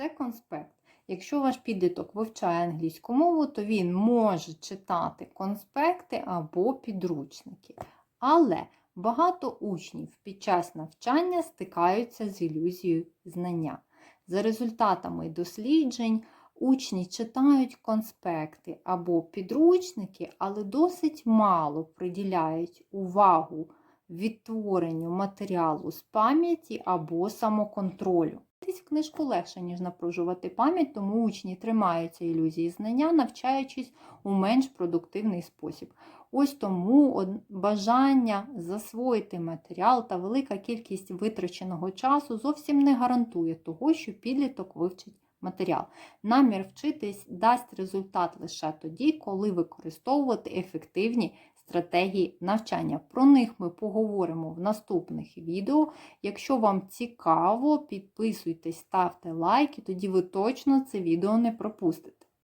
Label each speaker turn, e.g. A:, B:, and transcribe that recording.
A: це конспект. Якщо ваш підліток вивчає англійську мову, то він може читати конспекти або підручники. Але багато учнів під час навчання стикаються з ілюзією знання. За результатами досліджень, учні читають конспекти або підручники, але досить мало приділяють увагу відтворенню матеріалу з пам'яті або самоконтролю. Десь книжку легше, ніж напружувати пам'ять, тому учні тримаються ілюзії знання, навчаючись у менш продуктивний спосіб. Ось тому бажання засвоїти матеріал та велика кількість витраченого часу зовсім не гарантує того, що підліток вивчить матеріал. Намір вчитись дасть результат лише тоді, коли використовувати ефективні стратегії навчання. Про них ми поговоримо в наступних відео. Якщо вам цікаво, підписуйтесь, ставте лайки, тоді ви точно це відео не пропустите.